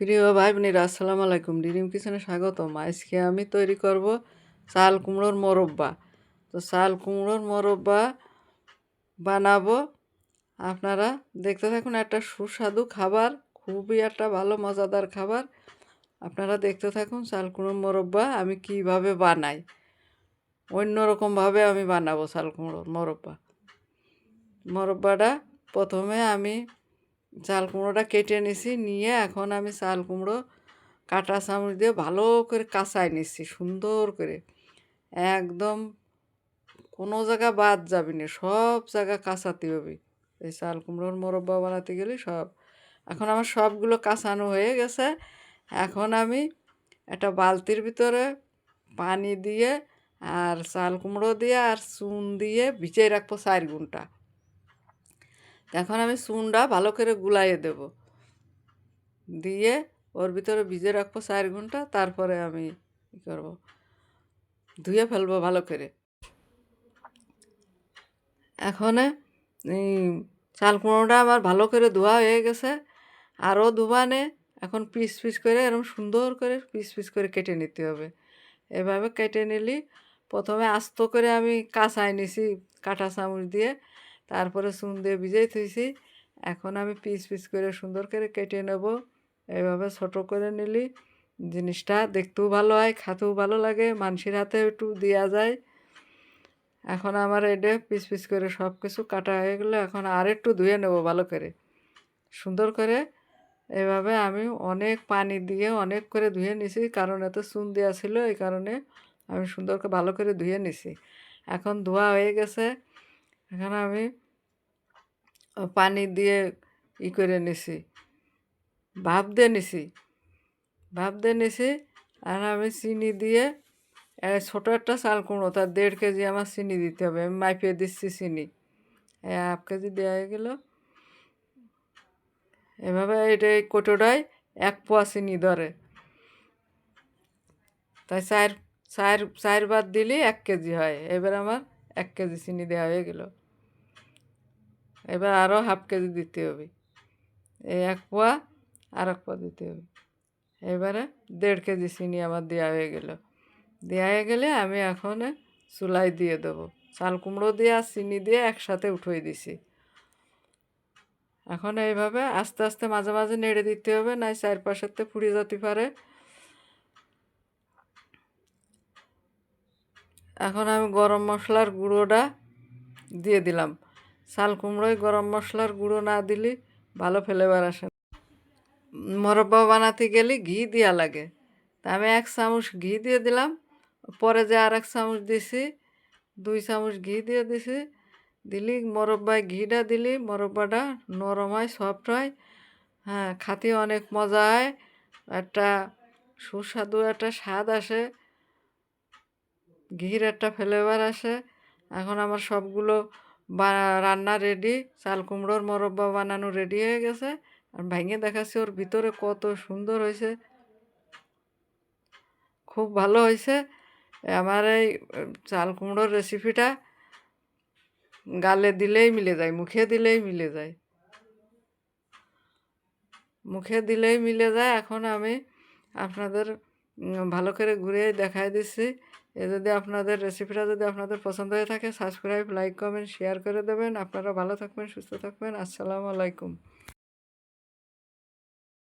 প্রিয় ভাই বোনেরা আসসালামু আলাইকুম। ডিরিম কিচেনে স্বাগতম। আজকে আমি তৈরি করব চাল কুমড়োর মোরব্বা। তো চাল কুমড়োর মোরব্বা বানাবো। আপনারা দেখতে থাকুন, একটা সুস্বাদু খাবার, খুবই একটা ভালো, মজাদার খাবার। আপনারা দেখতে থাকুন চাল কুমড়োর মোরব্বা আমি কীভাবে বানাই। অন্যরকমভাবে আমি বানাবো চাল কুমড়োর মোরব্বা। মোরব্বাটা প্রথমে আমি চাল কুমড়োটা কেটে নিছি, নিয়ে এখন আমি চাল কুমড়ো, কাটা চামচ দিয়ে ভালো করে কাঁচাই নিচ্ছি সুন্দর করে। একদম কোনো জায়গা বাদ যাবি না, সব জায়গা কাঁচাতে হবে। এই চাল কুমড়োর মোরব্বা বানাতে গেলে সব। এখন আমার সবগুলো কাঁচানো হয়ে গেছে। এখন আমি একটা বালতির ভিতরে পানি দিয়ে আর চাল কুমড়ো দিয়ে আর চুন দিয়ে ভিজিয়ে রাখব চার ঘণ্টা। এখন আমি চুনটা ভালো করে গুলাইয়ে দেব। দিয়ে ওর ভিতরে ভিজে রাখব চার ঘণ্টা, তারপরে আমি কী করব। ধুয়ে ফেলব ভালো করে। এখন এই চাল কুমড়োটা আমার ভালো করে ধোয়া হয়ে গেছে। আরও ধোবানে এখন পিস পিস করে এরকম সুন্দর করে পিস পিস করে কেটে নিতে হবে। এভাবে কেটে নিলি, প্রথমে আস্ত করে আমি কাঁচাই নিছি কাঁটা চামচ দিয়ে। তারপরে চুন দিয়ে ভিজাই থুইছি। এখন আমি পিস পিস করে সুন্দর করে কেটে নেব। এইভাবে ছোটো করে নিলি, জিনিসটা দেখতেও ভালো হয়, খাতেও ভালো লাগে মানুষের হাতে একটু দেওয়া যায়। এখন আমার এটা পিস পিস করে সব কিছু কাটা হয়ে গেলো এখন আর একটু ধুয়ে নেব ভালো করে। সুন্দর করে এভাবে আমি অনেক পানি দিয়ে অনেক করে ধুয়ে নিছি, কারণ এত চুন দেওয়া ছিল, এই কারণে আমি সুন্দর করে ভালো করে ধুয়ে নিছি। এখন ধোয়া হয়ে গেছে। এখানে আমি পানি দিয়ে ই করে নিছি। ভাপ দিয়ে নিছি। ভাপ দিয়ে নিছি, আর আমি চিনি দিয়ে ছোটো একটা চাল কুমড়ো, তার দেড় কেজি আমার চিনি দিতে হবে। আমি মাইপিয়ে দিচ্ছি চিনি। হাফ কেজি দেওয়া হয়ে গেল। এভাবে এটা এই কোটোটায় এক পোয়া চিনি ধরে। তাই চার চার, চারবার দিলে এক কেজি হয়। এবার আমার এক কেজি চিনি দেওয়া হয়ে গেল। এবার আরও হাফ কেজি দিতে হবে। এই এক পোয়া, আর এক পোয়া দিতে হবে। এবারে দেড় কেজি চিনি আমার দেওয়া হয়ে গেল। দেওয়া হয়ে গেলে আমি এখন চুলাই দিয়ে দেবো। চাল কুমড়ো দিয়ে আর চিনি দিয়ে একসাথে উঠিয়ে দিছি। এখন এইভাবে আস্তে আস্তে মাঝে মাঝে নেড়ে দিতে হবে, নাই চারপাশেতে পুড়ে যেতে পারে। এখন আমি গরম মশলার গুঁড়োটা দিয়ে দিলাম। চাল কুমড়োয় গরম মশলার গুঁড়ো না দিলে ভালো ফ্লেভার আসে মরব্বা বানাতে গেলে ঘি দেওয়া লাগে। তা আমি এক চামচ ঘি দিয়ে দিলাম। পরে যে আর এক চামচ দিছি, দুই চামচ ঘি দিয়ে দিছি, দিলি মরব্বায় ঘিটা দিলি মরব্বাটা নরম হয় সফট হয়। হ্যাঁ খাতে অনেক মজা হয়। একটা সুস্বাদু একটা স্বাদ আসে। ঘির একটা ফ্লেভার আসে। এখন আমার সবগুলো বা রান্না রেডি চাল কুমড়োর মরব্বা বানানো রেডি হয়ে গেছে। আর ভেঙে দেখাচ্ছি ওর ভিতরে কত সুন্দর হয়েছে। খুব ভালো হয়েছে। আমার এই চাল কুমড়োর রেসিপিটা গালে দিলেই মিলে যায়, মুখে দিলেই মিলে যায়। মুখে দিলেই মিলে যায়। এখন আমি আপনাদের ভালো করে ঘুরে দেখাই দিচ্ছি। এ যদি আপনাদের রেসিপিটা যদি আপনাদের পছন্দ হয়ে থাকে সাবস্ক্রাইব লাইক কমেন্ট শেয়ার করে দেবেন। আপনারা ভালো থাকবেন, সুস্থ থাকবেন। আসসালামু আলাইকুম।